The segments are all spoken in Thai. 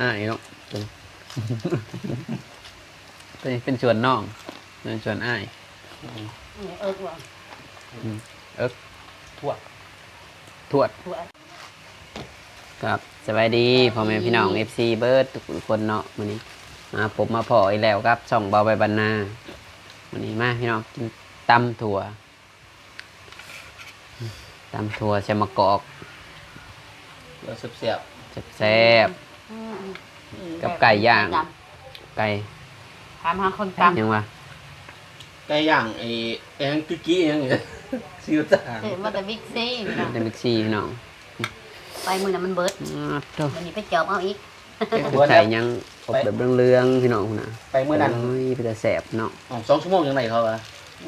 อ้ายเนาะเป็นเป็นเป็นส่วนน้องเป็นส่วนอ้ายเอิกว่ะทั่วทวดถั่วครับสบายดีพ่อแม่พี่น้อง FC เบิร์ดทุกคนเนาะวันนี้มาผมมาพออีกแล้วครับช่องเบาไปบรรณาวันนี้มาพี่น้องกินตำถั่วตำถั่วใส่มะกอกเราเสียบแซ่บ กับไก่ย่างๆไก่ถามหาคนตำยังวะๆไก่ย่างไอ้ไอ้นั่นกึกกี้ยังไงซิวต่างเห็นว่าแต่บิ๊กซี่พี่น้องเดมิกซี่พี่น้องไปมือน่ะมันเบิดอ้าวโถ่วันนี้ไปจอบเอาอีกหัวใส่แล้วยังอบแบบเรืองๆพี่น้องคุณนะไปเมื่อนั้นโอ้ยเป็นแต่แสบเนาะอ๋อสองชั่วโมงยังไงเขาอะ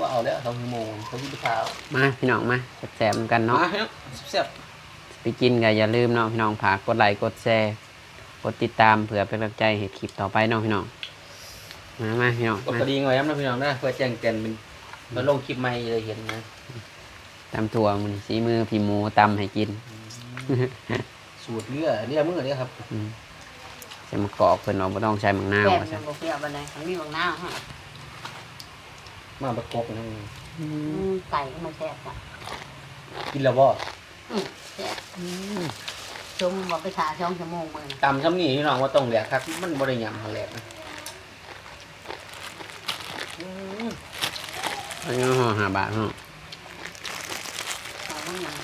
ว่าเอาแล้วสองชั่วโมงเขาที่เช้ามาพี่น้องมาแสบๆกันเนาะมาเนี่ยเสียบไปกินก็อย่าลืมเนาะพี่น้องฝากกดไลค์กดแชร์ กดติดตามเผื่อเป็นกำลังใจให้คลิปต่อไปเนาะพี่น้องมามาพี่น้องกดมากระดิ่งไว้ย้ำนะพี่น้องนะเพื่อแจ้งเตือนเป็นมาลงคลิปใหม่เลยเห็นนะตำถั่วมันสีมือพี่หมูตำให้กินสูตรเลือเลือมือเนี่ยครับอืมใส่มะกอกเพิ่นเอาบ่ต้องใช้มังนาวแกมว่ายัซั่งนบ่เปรี้ยวบันไดมันมีบางหน้าฮะมาประกบนะอืมไก่ก็มาแซ่บจ้ะกินแล้วบ่อืมแซ่บ ชมบอกไปถ่าช่องชั่วโมงมือน่ะตำซ้ำนี่พี่น้องว่าต้องแหลกครับ มันบริยำแหลกนะอืมอันนี้ห่อห้าบาทเนาะเอามันยัง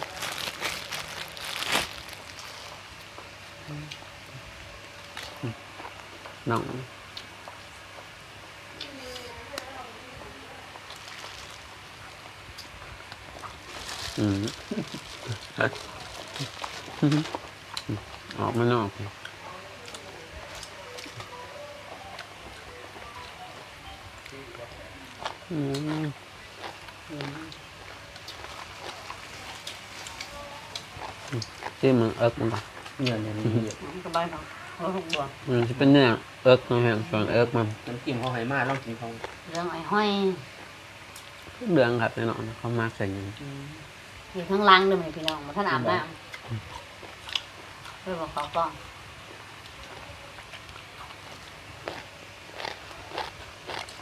น้องอืม ออกมานอกอืมที่มึงเอิกมันปะเนี่ยเนี่ยนี่เนี่ยมันก็ใบเนาะโอ้โหบัวมันจะเป็นเนื้อเอิกนะฮะส่วนเอิกมันน้ำจิ้มเขาให้มาลองกินเขาเรื่องไอ้ห้อยเดืองครับแน่นอนเขามากใส่ยังอยู่ข้างล่างด้วยไหมพี่น้องมาท่านอาบน้ำ เพื่อบอกเขาป้อง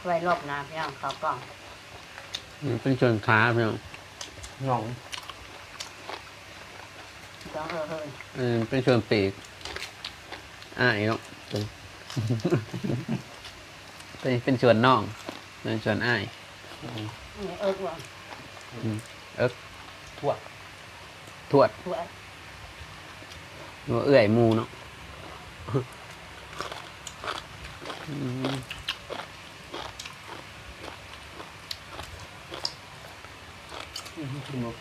ไว้รอบหน้าพี่น้องเขาป้องมันเป็นส่วนขาพี่น้องหน่องต้องเฮ้ยเฮ้ยเออเป็นส่วนปีกอ่าอีกเนาะเป็นเป็นเป็นส่วนน่องเป็นส่วนอ้ายนี่เอิกว่ะทั่วทวดถั่ว หัวเอื่อยหมูเนาะอืมกินบ่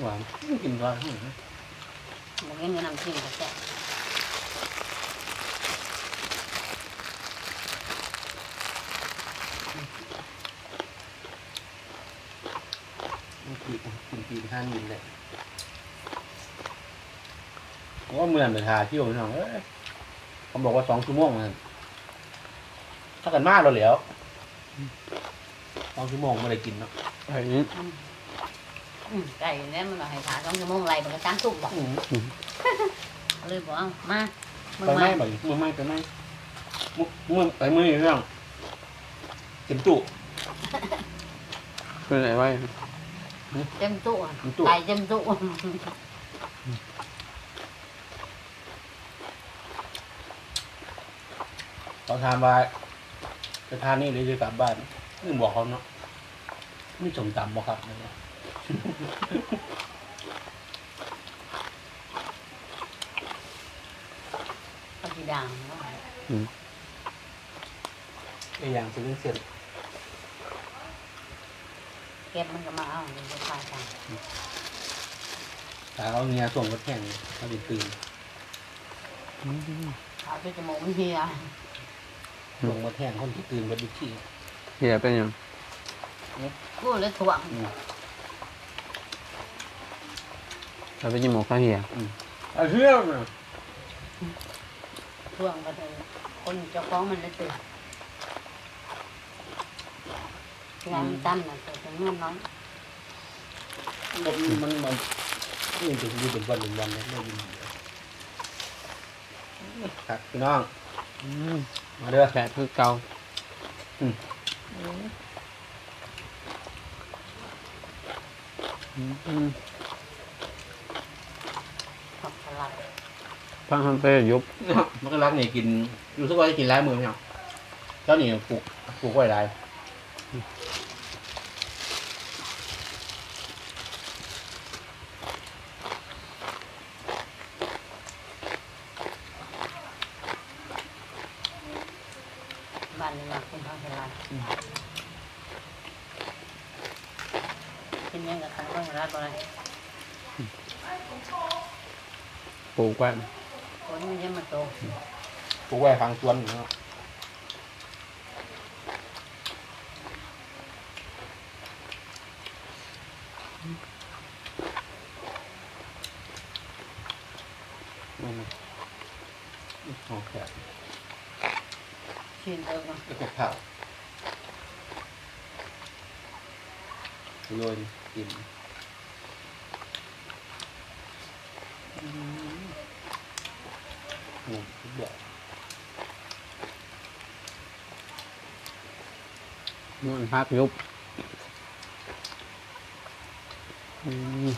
หวานกินหวานมันเงี้ยเงินนำจิ้มก็แซ่บปีกกินปีกห้ามิลเลย ว่าเมื่อนไปทาเที่ยวพี่น้องเอ้ยเขาบอกว่าสองชั่วโมงมันถ้ากันมากเราเหลียวสองชั่วโมงไม่ได้กินเนาะไอ้นี่อืมไก่เนี่ยมันเอาให้ขาสองชั่วโมงไรมันก็จ้างสุกบอกเลยบอกเอามาเมื่ไปอไหมมาไปมือไหมไปไหมมือมือไปมือเรื่องเต็มตู้เป็นอะไรไว้เต็มตู้อะเต็มตู้ไก่เต็มตู้ เขาทานว่าจะทานนี่หรือจะกลับบ้านนี่บอกเขาเนาะนี่สมตำบ่ครับเนี่ยปฏิดังเนาะไอ้อย่างซื้อเสร็จเก็บมันก็มาเอาเดี๋ยวจะขายกันตาเขาเงียส่งรถแข่งเขาดิตื่นขายไปจมูกมันเฮีย ส่งรถแข่งคนที่ตื่นมาดูที่เหียเป็นยังกูเลยถ่วงเราเป็นจมูกข้าวเหียเอาเชื่อมนะถ่วงก็เลยคนเจ้าของมันเลยตื่นงานตั้มน่ะแต่ถึงเงินน้อยมันมันมันนี่ถึงอยู่เป็นวันเป็นวันเลยไม่ยินครับพี่น้องอื มมาเด้อแซ่บคือเก่าอืมอืมอืมผักสลัดพังทำไปยุบมันก็รักนี่กินรู้สึกว่าจะกินหลายมือไหมครับเจ้านี่ปลูกปลูกไว้หลายานนี้มากินผักสลัดกินยังกับทางผักสลัดบ่ได้ปลูกไว้คนมันยังมาโตปลูกไว้ฟังสวนอยู่เนาะนั่นนะโอเค ชินเอิกมาแล้วก็ข้าวโรยกินอืมอืมสุดยอดมันพักยุบอืม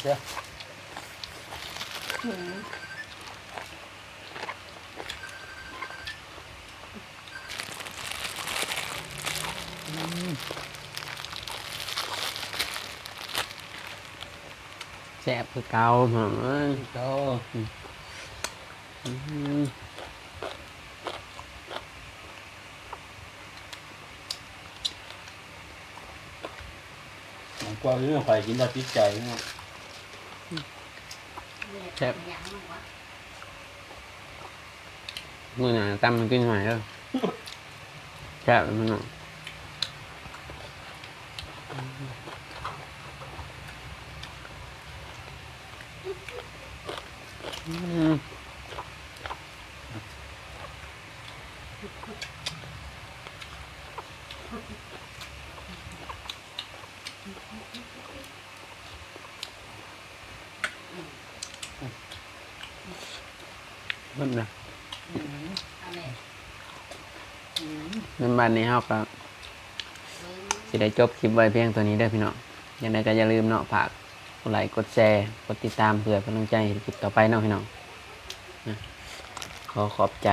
แซ่บคือเก่าหอมเอ้ยเจ้า อืม หลังกว่าเรื่องข่อยกิน แล้วติดใจเนาะแซ่บมือหนาตั้มมันกินหน่อยเด้อแซ่บมันหน่อยอืม เพิ่นนะในบ้านนี้เฮาก็สิได้จบคลิปไว้เพียงตัวนี้เด้อพี่น้องยังไงก็อย่าลืมเนาะฝากกดไลค์กดแชร์กดติดตามเพื่อเป็นกำลังใจให้คลิปต่อไปเนาะพี่น้องนะขอขอบใจ